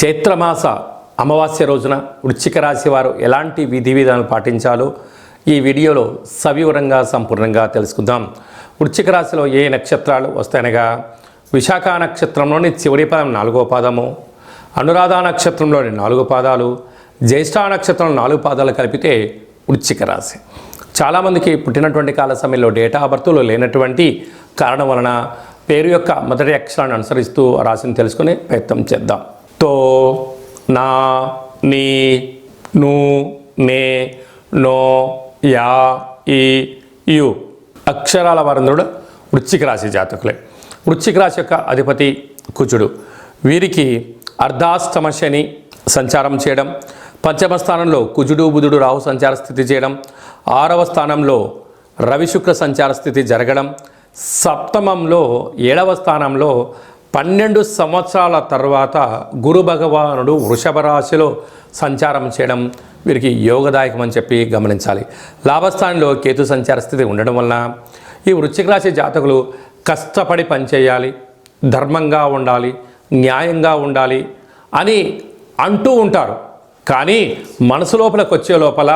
చైత్రమాస అమావాస్య రోజున వృశ్చిక రాశి వారు ఎలాంటి విధి విధానాలు పాటించాలో ఈ వీడియోలో సవివరంగా సంపూర్ణంగా తెలుసుకుందాం. వృశ్చిక రాశిలో ఏ నక్షత్రాలు వస్తాయనగా విశాఖ నక్షత్రంలోని చివరి పదం నాలుగో పాదము అనురాధ నక్షత్రంలోని నాలుగు పాదాలు జ్యేష్ఠ నక్షత్రం నాలుగు పాదాలు కలిపితే వృశ్చిక రాశి. చాలామందికి పుట్టినటువంటి కాల సమయంలో డేటా ఆఫ్ బర్త్లో లేనటువంటి కారణం వలన పేరు యొక్క మొదటి అక్షరాన్ని అనుసరిస్తూ రాశిని తెలుసుకునే ప్రయత్నం చేద్దాం. తో నా నీ ను నే నో యా ఈ యు. అక్షరాల వారందరూ వృశ్చిక రాశి జాతకులే. వృశ్చిక రాశి యొక్క అధిపతి కుచుడు వీరికి అర్ధాస్తమ శని సంచారం చేయడం పంచమ స్థానంలో కుజుడు బుధుడు రాహు సంచార స్థితి చేయడం ఆరవ స్థానంలో రవి శుక్ర సంచార స్థితి జరగడం సప్తమంలో ఏడవ స్థానంలో పన్నెండు సంవత్సరాల తర్వాత గురు భగవానుడు వృషభ రాశిలో సంచారం చేయడం వీరికి యోగదాయకం అని చెప్పి గమనించాలి. లాభస్థానంలో కేతు సంచార స్థితి ఉండడం వలన ఈ వృశ్చిక రాశి జాతకులు కష్టపడి పనిచేయాలి ధర్మంగా ఉండాలి న్యాయంగా ఉండాలి అని అంటూ ఉంటారు. కానీ మనసు లోపలికి వచ్చే లోపల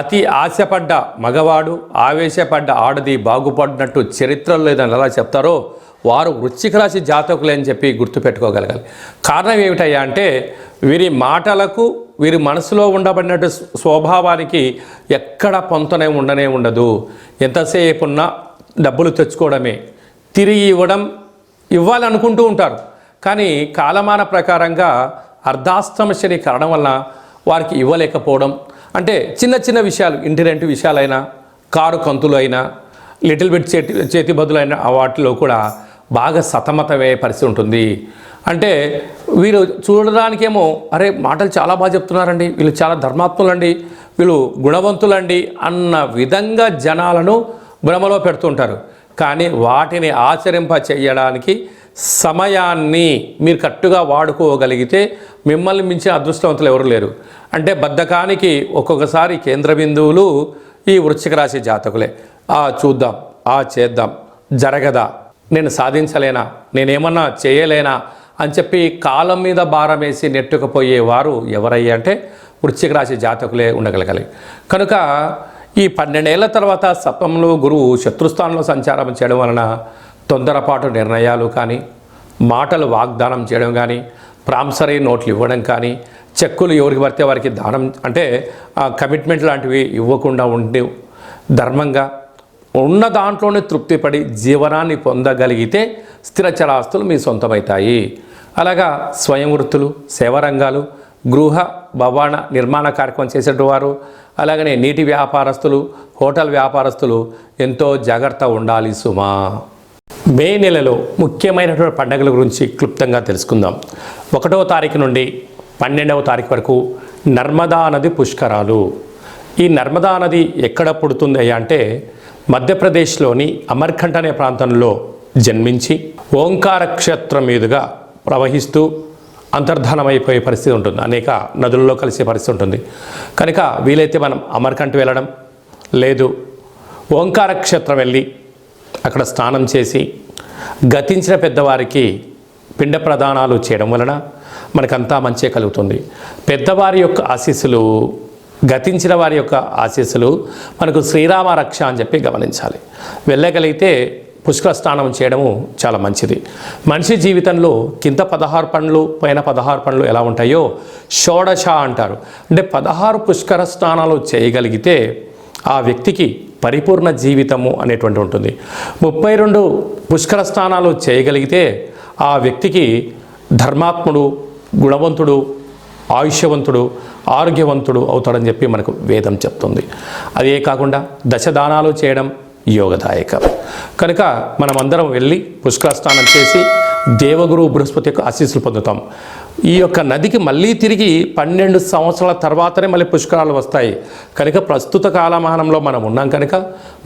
అతి ఆశపడ్డ మగవాడు ఆవేశపడ్డ ఆడది బాగుపడినట్టు చరిత్రలో లేదని ఎలా చెప్తారో వారు వృశ్చిక రాశి జాతకులే అని చెప్పి గుర్తుపెట్టుకోగలగాలి. కారణం ఏమిటయ్యా అంటే వీరి మాటలకు వీరి మనసులో ఉండబడినట్టు స్వభావానికి ఎక్కడ పొంతనే ఉండనే ఉండదు. ఎంతసేపు ఉన్నా డబ్బులు తెచ్చుకోవడమే. తిరిగి ఇవ్వడం ఇవ్వాలనుకుంటూ ఉంటారు. కానీ కాలమాన ప్రకారంగా అర్ధాష్టమ శని కారణం వలన వారికి ఇవ్వలేకపోవడం. అంటే చిన్న చిన్న విషయాలు ఇంటి రెంటి విషయాలైనా కారు కంతులు అయినా లిటిల్ బిట్ చేతి చేతి బదులైన వాటిలో కూడా బాగా సతమతమయ్యే పరిస్థితి ఉంటుంది. అంటే వీరు చూడడానికేమో అరే మాటలు చాలా బాగా చెప్తున్నారండి. వీళ్ళు చాలా ధర్మాత్ములండి. వీళ్ళు గుణవంతులండి అన్న విధంగా జనాలను భ్రమలో పెడుతుంటారు. కానీ వాటిని ఆచరింప చేయడానికి సమయాన్ని మీరు కట్టుగా వాడుకోగలిగితే మిమ్మల్ని మించిన అదృష్టవంతులు ఎవరు లేరు. అంటే బద్ధకానికి ఒక్కొక్కసారి కేంద్ర బిందువులు ఈ వృశ్చిక రాశి జాతకులే. ఆ చూద్దాం ఆ చేద్దాం జరగదా? నేను సాధించలేనా? నేనేమన్నా చేయలేనా? అని చెప్పి కాలం మీద భారం వేసి నెట్టుకుపోయేవారు ఎవరయ్యా అంటే వృశ్చిక రాశి జాతకులే ఉండగలగాలి. కనుక ఈ పన్నెండేళ్ళ తర్వాత సప్తంలో గురువు శత్రుస్థానంలో సంచారం చేయడం వలన తొందరపాటు నిర్ణయాలు కానీ మాటలు వాగ్దానం చేయడం కానీ ప్రాంసరీ నోట్లు ఇవ్వడం కానీ చెక్కులు ఎవరికి పడితే వారికి దానం అంటే కమిట్మెంట్ లాంటివి ఇవ్వకుండా ఉండి ధర్మంగా ఉన్న దాంట్లోనే తృప్తిపడి జీవనాన్ని పొందగలిగితే స్థిరచరాస్తులు మీ సొంతమవుతాయి అలాగా స్వయం వృత్తులు సేవారంగాలు గృహ భవన నిర్మాణ కార్యక్రమం చేసేటువంటి వారు అలాగనే నీటి వ్యాపారస్తులు హోటల్ వ్యాపారస్తులు ఎంతో జాగ్రత్త ఉండాలి సుమా. మే నెలలో ముఖ్యమైనటువంటి పండుగల గురించి క్లుప్తంగా తెలుసుకుందాం. ఒకటవ తారీఖు నుండి పన్నెండవ తారీఖు వరకు నర్మదా నది పుష్కరాలు. ఈ నర్మదా నది ఎక్కడ పుడుతుంది అంటే మధ్యప్రదేశ్లోని అమర్కంఠ అనే ప్రాంతంలో జన్మించి ఓంకార క్షేత్రం మీదుగా ప్రవహిస్తూ అంతర్ధానమైపోయే పరిస్థితి ఉంటుంది. అనేక నదులలో కలిసే పరిస్థితి ఉంటుంది. కనుక వీలైతే మనం అమర్కంఠ వెళ్ళడం లేదు ఓంకార క్షేత్రం వెళ్ళి అక్కడ స్నానం చేసి గతించిన పెద్దవారికి పిండ ప్రదానాలు చేయడం వలన మనకంతా మంచి కలుగుతుంది. పెద్దవారి యొక్క ఆశీస్సులు గతించిన వారి యొక్క ఆశీస్సులు మనకు శ్రీరామ రక్ష అని చెప్పి గమనించాలి. వెళ్ళగలిగితే పుష్కర స్నానం చేయడము చాలా మంచిది. మనిషి జీవితంలో కింద పదహారు పండ్లు పైన పదహారు పండ్లు ఎలా ఉంటాయో షోడశ అంటారు. అంటే పదహారు పుష్కర స్నానాలు చేయగలిగితే ఆ వ్యక్తికి పరిపూర్ణ జీవితము అనేటువంటి ఉంటుంది. ముప్పై రెండు పుష్కర స్నానాలు చేయగలిగితే ఆ వ్యక్తికి ధర్మాత్ముడు గుణవంతుడు ఆయుష్యవంతుడు ఆరోగ్యవంతుడు అవుతాడని చెప్పి మనకు వేదం చెప్తుంది. అదే కాకుండా దశదానాలు చేయడం యోగదాయకం. కనుక మనమందరం వెళ్ళి పుష్కర స్నానం చేసి దేవగురు బృహస్పతి యొక్క ఆశీస్సులు పొందుతాం. ఈ యొక్క నదికి మళ్ళీ తిరిగి పన్నెండు సంవత్సరాల తర్వాతనే మళ్ళీ పుష్కరాలు వస్తాయి. కనుక ప్రస్తుత కాలమానంలో మనం ఉన్నాం కనుక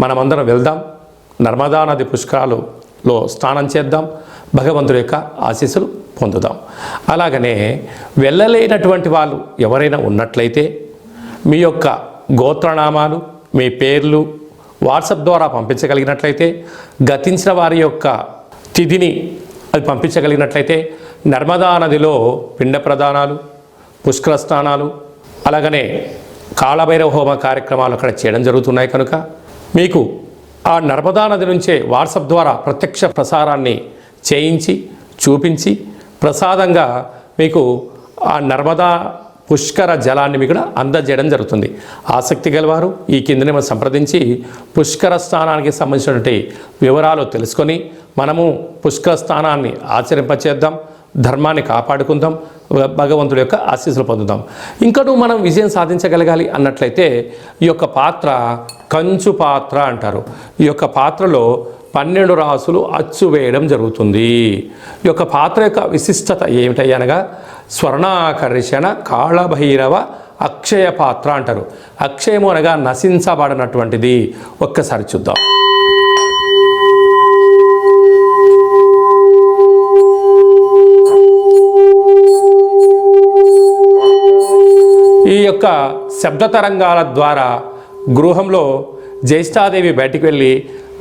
మనమందరం వెళ్దాం. నర్మదా నది పుష్కరాలులో స్నానం చేద్దాం. భగవంతుడి యొక్క ఆశీస్సులు పొందుదాం. అలాగనే వెళ్ళలేనటువంటి వాళ్ళు ఎవరైనా ఉన్నట్లయితే మీ యొక్క గోత్రనామాలు మీ పేర్లు వాట్సాప్ ద్వారా పంపించగలిగినట్లయితే గతించిన వారి యొక్క తిథిని అది పంపించగలిగినట్లయితే నర్మదా నదిలో పిండ ప్రదానాలు పుష్కర స్నానాలు అలాగనే కాళభైరవ హోమ కార్యక్రమాలు అక్కడ చేయడం జరుగుతున్నాయి కనుక మీకు ఆ నర్మదా నది నుంచే వాట్సాప్ ద్వారా ప్రత్యక్ష ప్రసారాన్ని చేయించి చూపించి ప్రసాదంగా మీకు ఆ నర్మదా పుష్కర జలాన్ని మీకు అందజేయడం జరుగుతుంది. ఆసక్తి గలవారు ఈ కిందనే మనం సంప్రదించి పుష్కర స్థానానికి సంబంధించినటువంటి వివరాలు తెలుసుకొని మనము పుష్కర స్థానాన్ని ఆచరింపచేద్దాం ధర్మాన్ని కాపాడుకుందాం భగవంతుడి యొక్క ఆశీస్సులు పొందుదాం. ఇంకను మనం విజయం సాధించగలగాలి అన్నట్లయితే ఈ యొక్క పాత్ర కంచు పాత్ర అంటారు. ఈ యొక్క పాత్రలో పన్నెండు రాసులు అచ్చు వేయడం జరుగుతుంది. ఈ యొక్క పాత్ర యొక్క విశిష్టత ఏమిటయ్యనగా స్వర్ణాకర్షణ కాళభైరవ అక్షయ పాత్ర అంటారు. అక్షయము అనగా నశించబడినటువంటిది. ఒక్కసారి చూద్దాం. ఈ యొక్క శబ్ద తరంగాల ద్వారా గృహంలో జ్యేష్ఠాదేవి బయటికి వెళ్ళి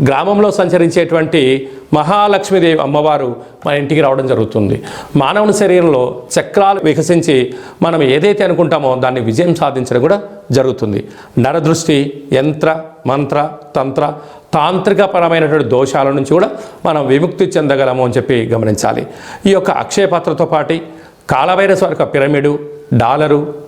గ్రామంలో సంచరించేటువంటి మహాలక్ష్మీదేవి అమ్మవారు మన ఇంటికి రావడం జరుగుతుంది. మానవుని శరీరంలో చక్రాలు వికసించి మనం ఏదైతే అనుకుంటామో దాన్ని విజయం సాధించడం కూడా జరుగుతుంది. నరదృష్టి యంత్ర మంత్ర తంత్ర తాంత్రికపరమైనటువంటి దోషాల నుంచి కూడా మనం విముక్తి చెందగలము అని చెప్పి గమనించాలి. ఈ యొక్క అక్షయ పాత్రతో పాటి కాళభైరస్వారి యొక్క పిరమిడు డాలరు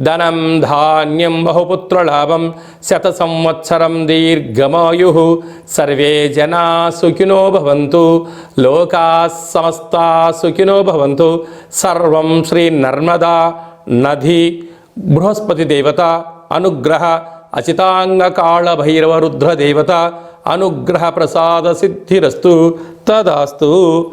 ధనం ధాన్యం బహుపుత్రలాభం శత సంవత్సరం దీర్ఘమాయు. సర్వే జనా సుఖినో భవంతు లోకా సమస్తా సుఖినో భవంతు. సర్వం శ్రీ నర్మదా నది బృహస్పతి దేవత అనుగ్రహ అచితాంగ కాళ భైరవ అనుగ్రహ ప్రసాద సిద్ధిరస్తు తదాస్తు.